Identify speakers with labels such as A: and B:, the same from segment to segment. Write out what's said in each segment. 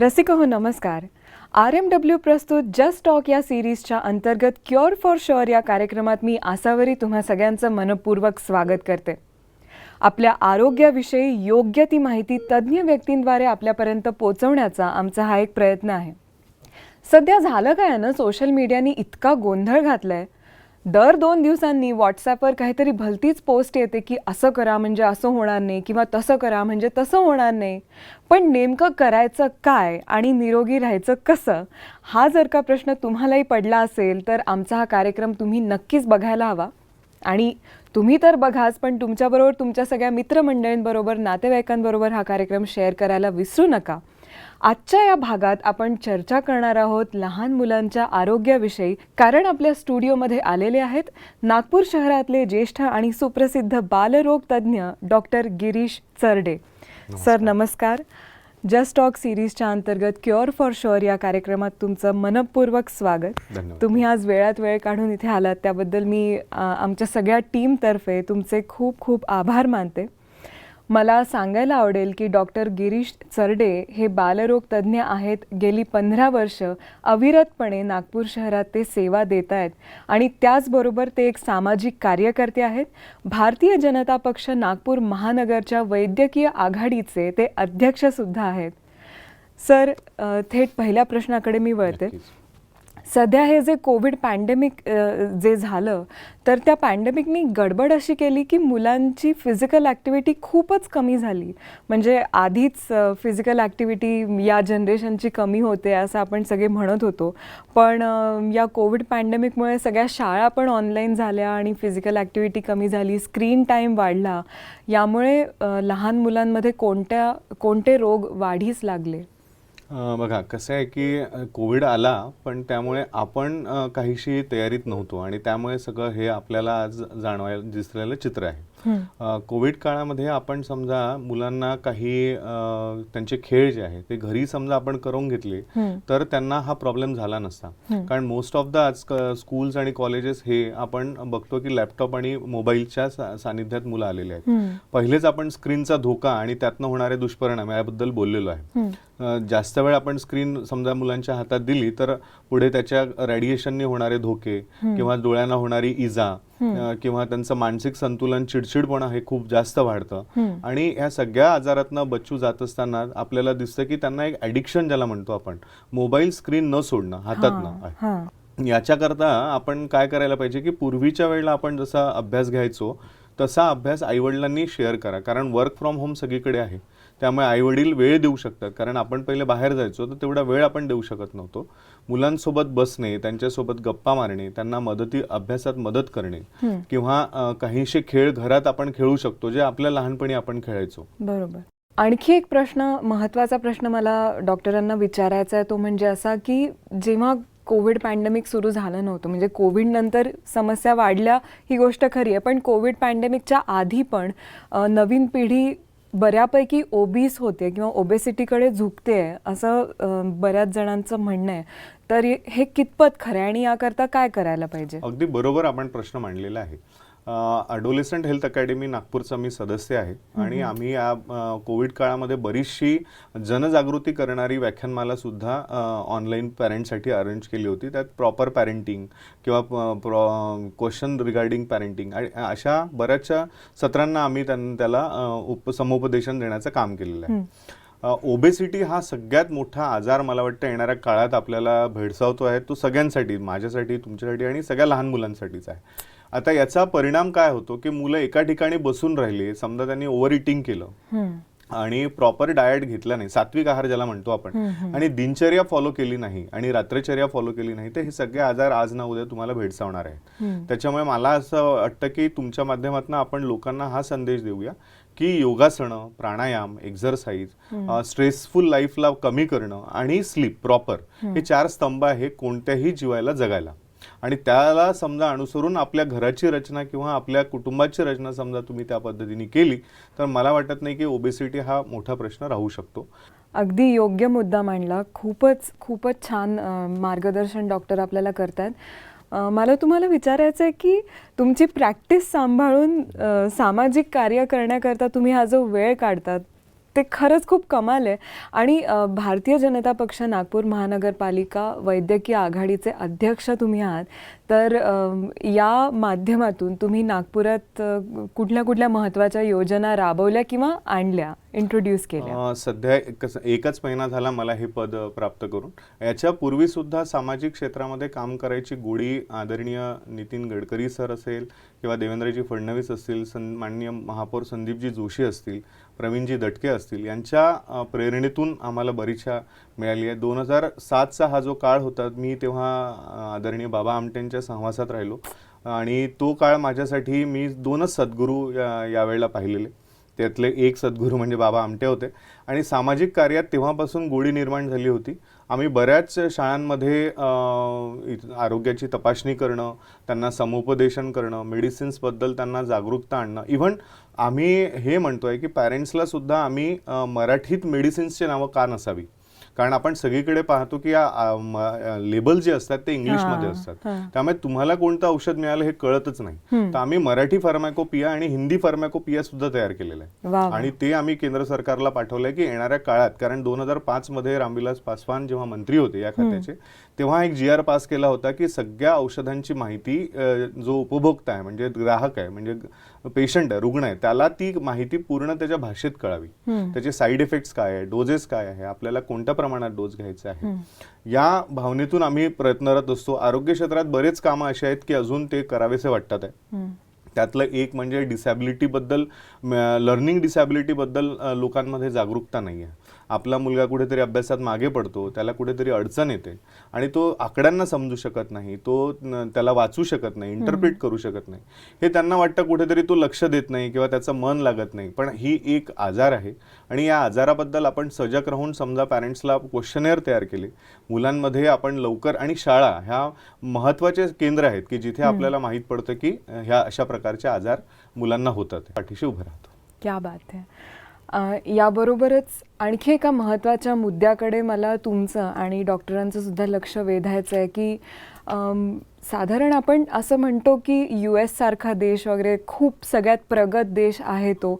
A: रसिक हो नमस्कार. आर एम डब्ल्यू प्रस्तुत जस्ट टॉक या सिरीजच्या अंतर्गत क्युअर फॉर शुअर या कार्यक्रमात मी आसावरी तुम्हा सगळ्यांचं मनपूर्वक स्वागत करते. आपल्या आरोग्याविषयी योग्य ती माहिती तज्ज्ञ व्यक्तींद्वारे आपल्यापर्यंत पोचवण्याचा आमचा हा एक प्रयत्न आहे. सध्या झालं काय ना सोशल मीडियाने इतका गोंधळ घातलाय. दर दोन दिवसांनी व्हॉट्सॲपवर काहीतरी भलतीच पोस्ट येते की असं करा म्हणजे असं होणार नाही किंवा तसं करा म्हणजे तसं होणार नाही. पण नेमकं करायचं काय आणि निरोगी राहायचं कसं? हा जर का प्रश्न तुम्हालाही पडला असेल तर आमचा हा कार्यक्रम तुम्ही नक्कीच बघायला हवा. आणि तुम्ही तर बघाच पण तुमच्याबरोबर तुमच्या सगळ्या मित्रमंडळींबरोबर नातेवाईकांबरोबर हा कार्यक्रम शेअर करायला विसरू नका. आजच्या या भागात आपण चर्चा करणार आहोत लहान मुलांच्या आरोग्याविषयी. कारण आपल्या स्टुडिओमध्ये आलेले आहेत नागपूर शहरातले ज्येष्ठ आणि सुप्रसिद्ध बालरोग तज्ज्ञ डॉक्टर गिरीश चरडे. सर नमस्कार. जस्ट टॉक सिरीजच्या अंतर्गत क्युअर फॉर शुअर या कार्यक्रमात तुमचं मनपूर्वक स्वागत. तुम्ही आज वेळात वेळ काढून इथे आलात त्याबद्दल मी आमच्या सगळ्या टीमतर्फे तुमचे खूप खूप आभार मानते. मला सांगायला आवडेल की डॉक्टर गिरीश चरडे हे बालरोग तज्ज्ञ आहेत. गेली पंधरा वर्ष अविरतपणे नागपूर शहरात ते सेवा देत आहेत आणि त्याचबरोबर ते एक सामाजिक कार्यकर्ते आहेत. भारतीय जनता पक्ष नागपूर महानगरच्या वैद्यकीय आघाडीचे ते अध्यक्षसुद्धा आहेत. सर थेट पहिल्या प्रश्नाकडे मी वळते. सध्या हे जे कोविड पॅन्डेमिक जे झालं तर त्या पॅन्डेमिकनी गडबड अशी केली की मुलांची फिजिकल ॲक्टिव्हिटी खूपच कमी झाली. म्हणजे आधीच फिजिकल ॲक्टिव्हिटी या जनरेशनची कमी होते असं आपण सगळे म्हणत होतो. पण या कोविड पॅन्डेमिकमुळे सगळ्या शाळा पण ऑनलाईन झाल्या आणि फिजिकल ॲक्टिव्हिटी कमी झाली स्क्रीन टाईम वाढला. यामुळे लहान मुलांमध्ये कोणत्या कोणते रोग वाढीस लागले?
B: बघा कसं आहे की कोविड आला पण त्यामुळे आपण काहीशी तयारीत नव्हतो आणि त्यामुळे सगळं हे आपल्याला आज जाणवायला दिसलेलं चित्र आहे. कोविड काळामध्ये आपण समजा मुलांना काही त्यांचे खेळ जे आहे ते घरी समजा आपण करून घेतले तर त्यांना हा प्रॉब्लेम झाला नसता. कारण मोस्ट ऑफ द आज स्कूल्स आणि कॉलेजेस हे आपण बघतो की लॅपटॉप आणि मोबाईलच्या सानिध्यात मुलं आलेले आहेत. पहिलेच आपण स्क्रीनचा धोका आणि त्यातनं होणारे दुष्परिणाम याबद्दल बोललेलो आहे. जास्त वेळ आपण स्क्रीन समजा मुलांच्या हातात दिली तर पुढे त्याच्या रेडिएशनने होणारे धोके किंवा डोळ्यांना होणारी इजा किंवा त्यांचं मानसिक संतुलन चिडचिडपणा हे खूप जास्त वाढतं. आणि ह्या सगळ्या आजारातनं बच्चू जात असताना आपल्याला दिसतं की त्यांना एक ॲडिक्शन ज्याला म्हणतो आपण मोबाईल स्क्रीन न सोडणं हातातनं याच्याकरता आपण काय करायला पाहिजे की पूर्वीच्या वेळेला आपण जसा अभ्यास घ्यायचो तसा अभ्यास आईवडिलांनी शेअर करा कारण वर्क फ्रॉम होम सगळीकडे आहे. त्यामुळे आईवडील वेळ देऊ शकतात. कारण आपण पहिले बाहेर जायचो तर तेवढा वेळ आपण देऊ शकत नव्हतो. मुलांसोबत बसणे त्यांच्यासोबत गप्पा मारणे त्यांना मदती अभ्यासात मदत करणे किंवा काहीशे खेळ घरात आपण खेळू शकतो जे आपल्या लहानपणी आपण खेळायचो.
A: बरोबर. आणखी एक प्रश्न महत्त्वाचा प्रश्न मला डॉक्टरांना विचारायचा आहे तो म्हणजे असा की जेव्हा कोविड पॅन्डेमिक सुरू झालं नव्हतं म्हणजे कोविड नंतर समस्या वाढल्या ही गोष्ट खरी आहे पण कोविड पॅन्डेमिकच्या आधी पण नवीन पिढी बऱ्यापैकी ओबीस होते किंवा ओबेसिटीकडे झुकते आहे असं बऱ्याच जणांचं म्हणणं आहे. तर हे कितपत खरं आहे आणि याकरता काय करायला पाहिजे?
B: अगदी बरोबर आपण प्रश्न मांडलेला आहे. अडोलेसंट हेल्थ अकॅडमी नागपूरचा मी सदस्य आहे आणि आम्ही या कोविड काळामध्ये बरीचशी जनजागृती करणारी व्याख्यानमाला सुद्धा ऑनलाईन पॅरेंटसाठी अरेंज केली होती. त्यात प्रॉपर पॅरेंटिंग किंवा क्वेश्चन रिगार्डिंग पॅरेंटिंग आणि अशा बऱ्याचशा सत्रांना आम्ही त्यां त्याला उप समुपदेशन देण्याचं काम केलेलं आहे. ओबेसिटी हा सगळ्यात मोठा आजार मला वाटतं येणाऱ्या काळात आपल्याला भेडसावतो आहे. तो सगळ्यांसाठी माझ्यासाठी तुमच्यासाठी आणि सगळ्या लहान मुलांसाठीच आहे. आता याचा परिणाम काय होतो की मुलं एका ठिकाणी बसून राहिली समजा त्यांनी ओव्हर इटिंग केलं. आणि प्रॉपर डाएट घेतला नाही सात्विक आहार ज्याला म्हणतो आपण आणि दिनचर्या फॉलो केली नाही आणि रात्रचर्या फॉलो केली नाही तर हे सगळे आजार आज ना उद्या तुम्हाला भेडसावणार आहेत. त्याच्यामुळे मला असं वाटतं की तुमच्या माध्यमातून आपण लोकांना हा संदेश देऊया. की योगासनं प्राणायाम एक्झरसाइज स्ट्रेसफुल लाईफला कमी करणं आणि स्लीप प्रॉपर हे चार स्तंभ आहे कोणत्याही जीवाला जगायला. आणि त्याला समजा अनुसरून आपल्या घराची रचना किंवा आपल्या कुटुंबाची रचना समजा तुम्ही त्या पद्धतीने केली तर मला वाटत नाही की ओबेसिटी हा मोठा प्रश्न राहू शकतो.
A: अगदी योग्य मुद्दा मांडला. खूपच खूपच छान मार्गदर्शन डॉक्टर आपल्याला करतात मला तुम्हाला विचारायचं आहे की तुमची प्रॅक्टिस सांभाळून सामाजिक कार्य करण्याकरता तुम्ही हा जो वेळ काढतात ते खरंच खूप कमाल आहे. आणि भारतीय जनता पक्ष नागपूर महानगरपालिका वैद्यकीय आघाडीचे अध्यक्ष तुम्ही आहात. तर या माध्यमातून तुम्ही नागपुरात कुठल्या कुठल्या महत्त्वाच्या योजना राबवल्या किंवा आणल्या इंट्रोड्यूस केल्या?
B: सध्या एकच महिना झाला मला हे पद प्राप्त करून. याच्या पूर्वी सुद्धा सामाजिक क्षेत्रामध्ये काम करायची गोडी आदरणीय नितीन गडकरी सर असेल किंवा देवेंद्रजी फडणवीस असतील सन माननीय महापौर संदीपजी जोशी असतील प्रवीणजी दटके असतील यांच्या प्रेरणेतून आम्हाला बरीचशा मिळाली आहे. दोन हजार सातचा हा जो काळ होता मी तेव्हा आदरणीय बाबा आमटेंच्या सहवासात राहिलो. आणि तो काळ माझ्यासाठी मी दोनच सद्गुरू या यावेळेला पाहिलेले. त्यातले एक सद्गुरू म्हणजे बाबा आमटे होते. आणि सामाजिक कार्यात तेव्हापासून गोडी निर्माण झाली होती. आम्ही बऱ्याच शाळांमध्ये आरोग्याची तपासणी करणं त्यांना समुपदेशन करणं मेडिसिन्सबद्दल त्यांना जागरूकता आणणं. इव्हन आम्ही हे म्हणतो आहे की पॅरेंट्सला सुद्धा आम्ही मराठीत मेडिसिन्सची नावं का नसावी? कारण आपण सगळीकडे पाहतो की लेबल जे असतात ते इंग्लिशमध्ये असतात. त्यामुळे तुम्हाला कोणतं औषध मिळालं हे कळतच नाही. तर आम्ही मराठी फार्मॅकोपिया आणि हिंदी फार्मॅकोपिया सुद्धा तयार केलेलं आहे. आणि ते आम्ही केंद्र सरकारला पाठवलंय की येणाऱ्या काळात कारण दोन हजार पाच मध्ये रामविलास पासवान जेव्हा मंत्री होते या खात्याचे तेव्हा एक जी आर पास केला होता की सगळ्या औषधांची माहिती जो उपभोक्ता आहे म्हणजे ग्राहक आहे म्हणजे पेशंट आहे रुग्ण आहे त्याला ती माहिती पूर्ण त्याच्या भाषेत कळावी. त्याचे साईड इफेक्ट्स काय आहे डोजेस काय आहे आपल्याला कोणत्या प्रमाणात डोस घ्यायचा आहे या भावनेतून आम्ही प्रयत्नरत असतो. आरोग्य क्षेत्रात बरेच कामं अशी आहेत की अजून ते करावेसे वाटतात आहे. त्यातलं एक म्हणजे डिसॅबिलिटीबद्दल लर्निंग डिसॅबिलिटीबद्दल लोकांमध्ये जागरूकता नाही आहे आपला मुलगा कुठेतरी अभ्यासात मागे पडतो त्याला कुठेतरी अडचण येते आणि तो आकड्यांना समजू शकत नाही तो त्याला वाचू शकत नाही इंटरप्रिट करू शकत नाही. हे त्यांना वाटतं कुठेतरी तो लक्ष देत नाही किंवा त्याचं मन लागत नाही. पण ही एक आजार आहे आणि या आजाराबद्दल आपण सजग राहून समजा पॅरेंट्सला क्वेश्चनेअर तयार केले. मुलांमध्ये आपण लवकर आणि शाळा ह्या महत्त्वाचे केंद्र आहेत की जिथे आपल्याला माहीत पडतं की ह्या अशा प्रकारचे आजार मुलांना होतात. पाठीशी उभं राहतो.
A: क्या बात आहे अ, याबरोबरच आणखी एका महत्त्वाच्या मुद्द्याकडे मला तुमचं आणि डॉक्टरांचं सुद्धा लक्ष वेधायचं आहे की साधारण आपण असं म्हणतो की यू एससारखा देश वगैरे खूप सगळ्यात प्रगत देश आहे तो.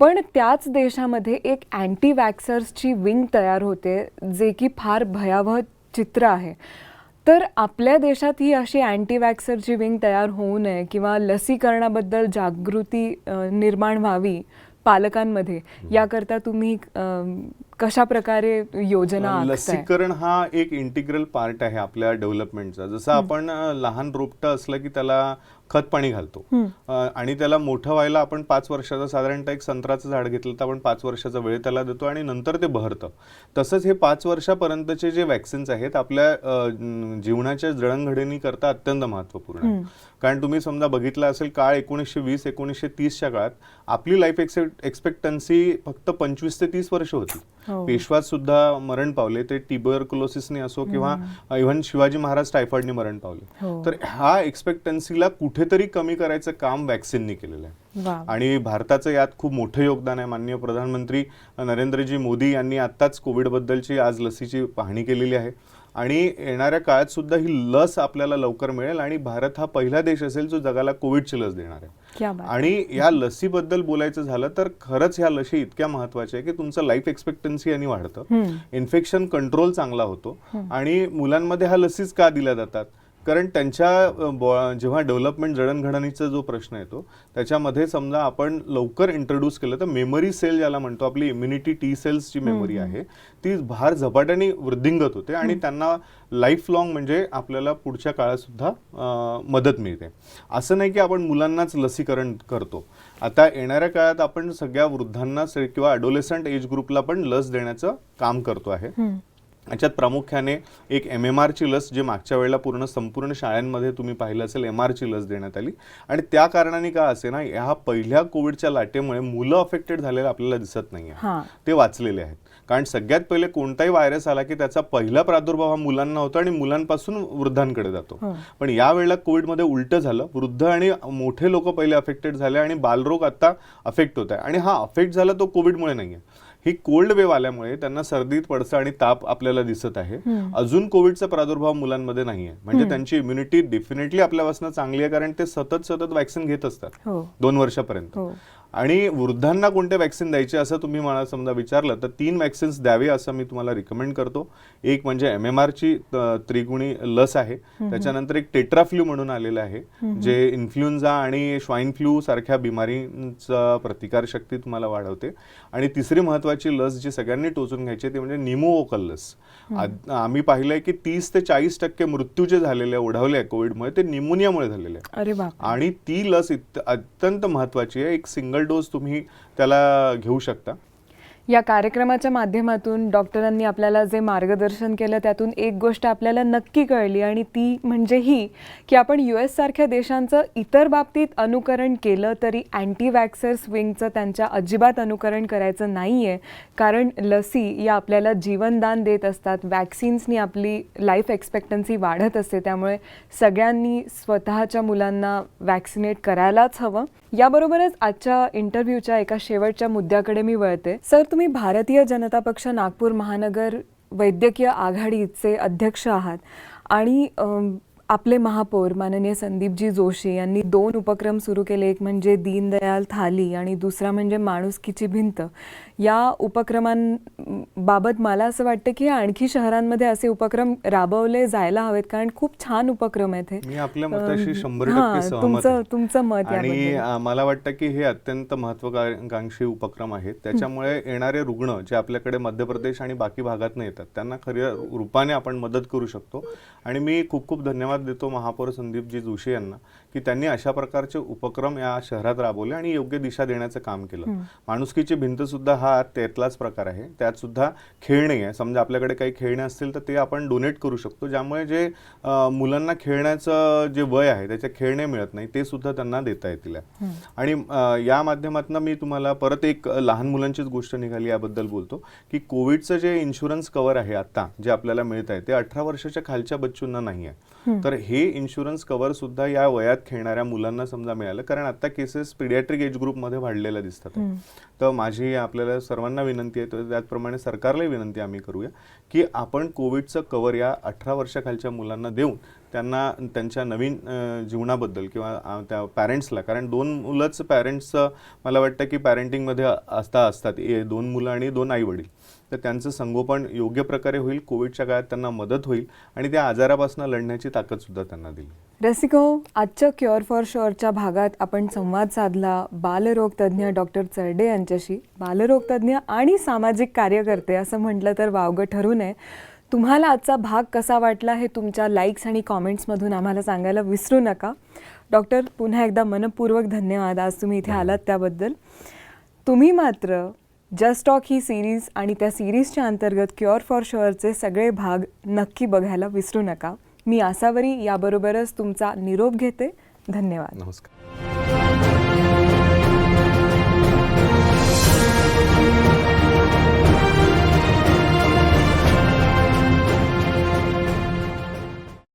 A: पण त्याच देशामध्ये एक अँटी वॅक्सर्सची विंग तयार होते जे की फार भयावह चित्र आहे. तर आपल्या देशात ही अशी अँटी वॅक्सरची विंग तयार होऊ नये किंवा लसीकरणाबद्दल जागृती निर्माण व्हावी पालकांमध्ये. याकरता तुम्ही कशा प्रकारे योजना
B: लसीकरण हा एक इंटिग्रल पार्ट आहे आपल्या डेव्हलपमेंटचा जसं आपण लहान रोपटं असलं की त्याला खत पाणी घालतो. आणि त्याला मोठं व्हायला आपण पाच वर्षाचं साधारणतः एक संत्र्याचं झाड घेतलं तर आपण पाच वर्षाचा वेळ त्याला देतो आणि नंतर ते बहरतं. तसंच हे पाच वर्षापर्यंतचे जे वॅक्सिन्स आहेत आपल्या जीवनाच्या जडणघडणीकरता अत्यंत महत्त्वपूर्ण आहे कारण तुम्ही समजा बघितलं असेल काळ एकोणीसशे वीस एकोणीसशे तीसच्या काळात आपली लाईफ एक्सपेक्टन्सी फक्त पंचवीस ते तीस वर्ष होती.
A: हो.
B: पेशवात सुद्धा मरण पावले ते ट्युबरक्लोसिसने असो किंवा इव्हन शिवाजी महाराज टायफॉइडने मरण पावले.
A: हो.
B: तर ह्या एक्सपेक्टन्सीला कुठेतरी कमी करायचं काम वॅक्सिननी केलेलं आहे. आणि भारताचं यात खूप मोठं योगदान आहे. माननीय प्रधानमंत्री नरेंद्रजी मोदी यांनी आत्ताच कोविडबद्दलची आज लसीची पाहणी केलेली आहे. आणि येणाऱ्या काळात सुद्धा ही लस आपल्याला लवकर मिळेल आणि भारत हा पहिला देश असेल जो जगाला कोविडची लस देणार आहे. आणि या लसीबद्दल बोलायचं झालं तर खरंच ह्या लशी इतक्या महत्त्वाच्या आहे की तुमचं लाईफ एक्सपेक्टन्सी यांनी वाढतं. इन्फेक्शन कंट्रोल चांगला होतो. आणि मुलांमध्ये हा लसीच का दिल्या जातात? कारण त्यांच्या बॉ- जेव्हा डेव्हलपमेंट जडणघडणीचा जो प्रश्न येतो त्याच्यामध्ये समजा आपण लवकर इंट्रोड्यूस केलं तर मेमरी सेल ज्याला म्हणतो आपली इम्युनिटी टी सेल्स जी मेमरी आहे ती फार झपाट्याने वृद्धिंगत होते आणि त्यांना लाईफ लॉंग म्हणजे आपल्याला पुढच्या काळात सुद्धा अ, मदत मिळते. असं नाही की आपण मुलांनाच लसीकरण करतो. आता येणाऱ्या काळात आपण सगळ्या वृद्धांना किंवा अडोलेसंट एज ग्रुपला पण लस देण्याचं काम करतो आहे. याच्यात प्रामुख्याने एक एम एम आरची लस जे मागच्या वेळेला पूर्ण संपूर्ण शाळांमध्ये तुम्ही पाहिलं असेल एम आरची लस देण्यात आली. आणि त्या कारणाने का असे ना ह्या पहिल्या कोविडच्या लाटेमुळे मुलं अफेक्टेड झालेलं आपल्याला दिसत नाही
A: हां.
B: ते वाचलेले आहेत. कारण सगळ्यात पहिले कोणताही व्हायरस आला की त्याचा पहिला प्रादुर्भाव हा मुलांना होतो आणि मुलांपासून वृद्धांकडे जातो.
A: हो.
B: पण यावेळेला कोविडमध्ये उलटं झालं वृद्ध आणि मोठे लोक पहिले अफेक्टेड झाले आणि बालरोग आता अफेक्ट होत आहे. आणि हा अफेक्ट झाला तो कोविडमुळे नाहीये. ही कोल्ड वेव्ह आल्यामुळे त्यांना सर्दीत पडसं आणि ताप आपल्याला दिसत आहे. अजून कोविडचा प्रादुर्भाव मुलांमध्ये नाहीये. म्हणजे त्यांची इम्युनिटी डेफिनेटली आपल्यापासून चांगली आहे कारण ते सतत सतत वॅक्सिन घेत असतात.
A: हो.
B: दोन वर्षापर्यंत.
A: हो.
B: आणि वृद्धांना कोणते वॅक्सिन द्यायचे असं तुम्ही मला समजा विचारलं तर तीन वॅक्सिन्स द्यावे असं मी तुम्हाला रिकमेंड करतो. एक म्हणजे एम एम आरची त्रिगुणी लस आहे. त्याच्यानंतर एक टेट्राफ्ल्यू म्हणून आलेलं आहे जे इन्फ्लुएन्झा आणि स्वाईन फ्लू सारख्या बिमारींचा प्रतिकारशक्ती तुम्हाला वाढवते. आणि तिसरी महत्वाची लस जी सगळ्यांनी टोचून घ्यायची ती म्हणजे निमोवोकल लस. आम्ही पाहिलंय की तीस ते चाळीस टक्के मृत्यू जे झालेले ओढवले आहे कोविडमुळे ते निमोनियामुळे झालेले आहे. आणि ती लस अत्यंत महत्वाची आहे. एक सिंगल डोस तुम्ही त्याला घेऊ शकता.
A: या कार्यक्रमाच्या माध्यमातून डॉक्टरांनी आपल्याला जे मार्गदर्शन केलं त्यातून एक गोष्ट आपल्याला नक्की कळली आणि ती म्हणजे ही की आपण यू एस सारख्या देशांचं इतर बाबतीत अनुकरण केलं तरी अँटी वॅक्सर्स विंगचं त्यांच्या अजिबात अनुकरण करायचं नाही आहे कारण लसी या आपल्याला जीवनदान देत असतात वॅक्सिन्सनी आपली लाईफ एक्सपेक्टन्सी वाढत असते त्यामुळे सगळ्यांनी स्वतःच्या मुलांना वॅक्सिनेट करायलाच हवं. याबरोबरच आजच्या इंटरव्ह्यूच्या एका शेवटच्या मुद्द्याकडे मी वळते. सर तुम्ही तुम्ही भारतीय जनता पक्ष नागपूर महानगर वैद्यकीय आघाडीचे अध्यक्ष आहात आणि आपले महापौर माननीय संदीपजी जोशी यांनी दोन उपक्रम सुरू केले. एक म्हणजे दीनदयाल थाली आणि दुसरा म्हणजे माणुसकीची भिंत. या उपक्रमांबाबत मला असं वाटतं की आणखी शहरांमध्ये असे उपक्रम राबवले जायला हवेत कारण खूप छान उपक्रम आहेत हे.
B: मी आपल्या मताशी शंभर
A: तुमचं. तुमचं मत
B: आणि मला वाटतं की हे अत्यंत महत्वाकांक्षी उपक्रम आहेत. त्याच्यामुळे येणारे रुग्ण जे आपल्याकडे मध्य प्रदेश आणि बाकी भागात येतात त्यांना खऱ्या रूपाने आपण मदत करू शकतो. आणि मी खूप खूप धन्यवाद देतो महापौर संदीपजी जोशी यांना की त्यांनी अशा प्रकारचे उपक्रम या शहरात राबवले आणि योग्य दिशा देण्याचं काम केलं. माणुसकीची भिंत सुद्धा हा त्यातलाच प्रकार आहे. त्यात सुद्धा खेळणे आहे समजा आपल्याकडे काही खेळणे असतील तर ते आपण डोनेट करू शकतो. ज्यामुळे जे मुलांना खेळण्याचं जे वय आहे त्याचे खेळणे मिळत नाही ते सुद्धा त्यांना देता येतील. आणि या माध्यमातून मी तुम्हाला परत एक लहान मुलांचीच गोष्ट निघाली याबद्दल बोलतो की कोविडचं जे इन्शुरन्स कव्हर आहे आता जे आपल्याला मिळत आहे ते अठरा वर्षाच्या खालच्या बच्चूंना नाही आहे तर हे इन्शुरन्स कव्हर सुद्धा या वयात खेळणाऱ्या मुलांना समजा मिळालं. कारण आता केसेस पिडियाट्रिक एज ग्रुपमध्ये वाढलेल्या दिसतात. तर माझी आपल्याला सर्वांना विनंती आहे तर त्याचप्रमाणे सरकारलाही विनंती आम्ही करूया की आपण कोविडचं कव्हर या अठरा वर्षाखालच्या मुलांना देऊन त्यांना त्यांच्या नवीन जीवनाबद्दल किंवा त्या पॅरेंट्सला कारण दोन मुलंच पॅरेंट्सचं मला वाटतं की पॅरेंटिंगमध्ये असता असतात. ए- दोन मुलं आणि दोन आईवडील तर त्यांचं संगोपन योग्य प्रकारे होईल. कोविडच्या काळात त्यांना मदत होईल. आणि त्या आजारापासून लढण्याची ताकदसुद्धा त्यांना दिली
A: रसिको आजच्या क्युअर फॉर शुअरच्या भागात आपण संवाद साधला. बालरोगतज्ञ डॉक्टर चरडे यांच्याशी. बालरोगतज्ञ आणि सामाजिक कार्यकर्ते असं म्हटलं तर वावगं ठरू नये. तुम्हाला आजचा भाग कसा वाटला हे तुमच्या लाईक्स आणि कॉमेंट्समधून आम्हाला सांगायला विसरू नका. डॉक्टर पुन्हा एकदा मनपूर्वक धन्यवाद. आज तुम्ही इथे आलात त्याबद्दल. तुम्ही मात्र जस्ट टॉक ही सिरीज आणि त्या सिरीजच्या अंतर्गत क्युअर फॉर शुअरचे सगळे भाग नक्की बघायला विसरू नका. मी आसावरी याबरोबरच तुमचा निरोप घेते. धन्यवाद.
B: नमस्कार.